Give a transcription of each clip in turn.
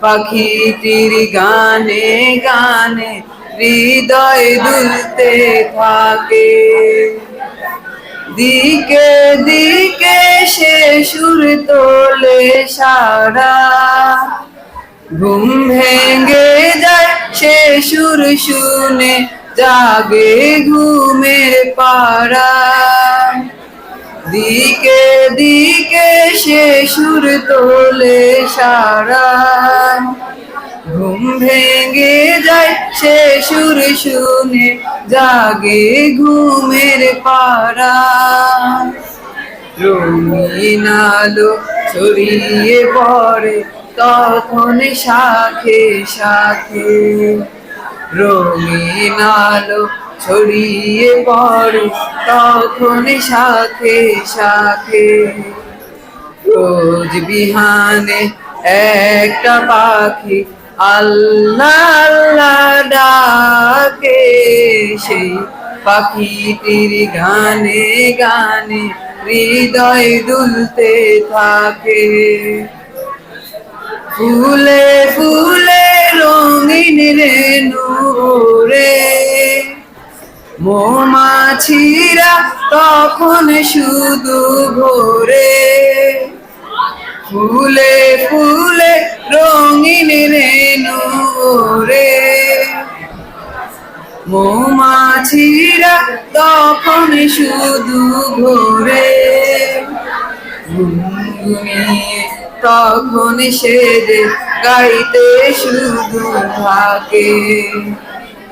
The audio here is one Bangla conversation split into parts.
পাখিটির গানে গানে হৃদয় দুলতে থাকে। দিকে দিকে সে সুর তোলে সারা। ঘুম ভেঙে যায় সে সুর শুনে, জাগে ঘুমের পাড়া। দিকে দিকে সে সুর তোলে সারা। ঘুম ভেঙে যায় সে সুর শুনে, জাগে ঘুমের পাড়া। রঙিন আলো ছড়িয়ে পড়ে তখন শাখে শাখে। রঙিন আলো ছড়িয়ে পড়ে তখন শাখে শাখে। রোজ বিহানে একটা পাখি আল্লাহ আল্লাহ ডাকে। সেই পাখিটির গানে গানে হৃদয় দুলতে থাকে। ফুলে ফুলে রঙিন রে মৌমাছিরা তখন শুধু ভোরে ফুলে ফুলে রঙিন রেণু রে মৌমাছিরা তখন শুধু গুনগুনিয়ে তখন সে গাইতে শুধু থাকে।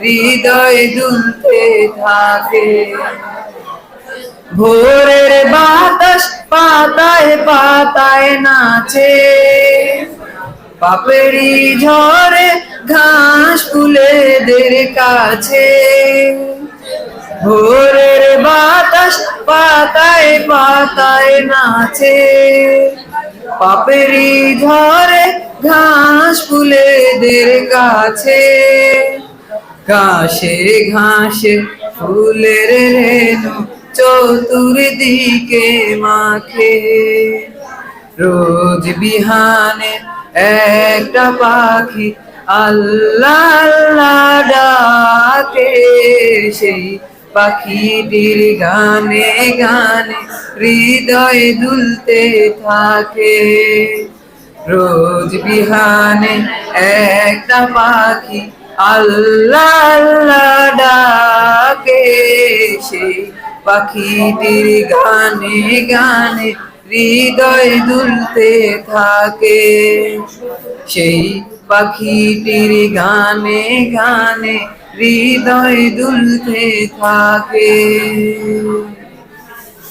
হৃদয় দুলতে থাকে। ভোরের বাতাস পাতায় পাতায় নাচে। পাপড়ি ঝরে ঘাস ফুলেদের কাছে। ভোরের বাতাস পাতায় পাতায় নাচে। পাপড়ি ঝরে ঘাস ফুলেদের কাছে। ঘাসে ঘাসে, ফুলের রেণু চতুর্দিকে মাখে। রোজ বিহানে একটা পাখি আল্লাহ আল্লাহ ডাকে। সেই পাখিটির গানে গানে হৃদয় দুলতে থাকে। রোজ বিহানে একটা পাখি আল্লাহ আল্লাহ ডাকে সেই পাখিটির গানে গানে হৃদয় দুলতে থাকে সেই পাখিটির গানে গানে হৃদয় দুলতে থাকে।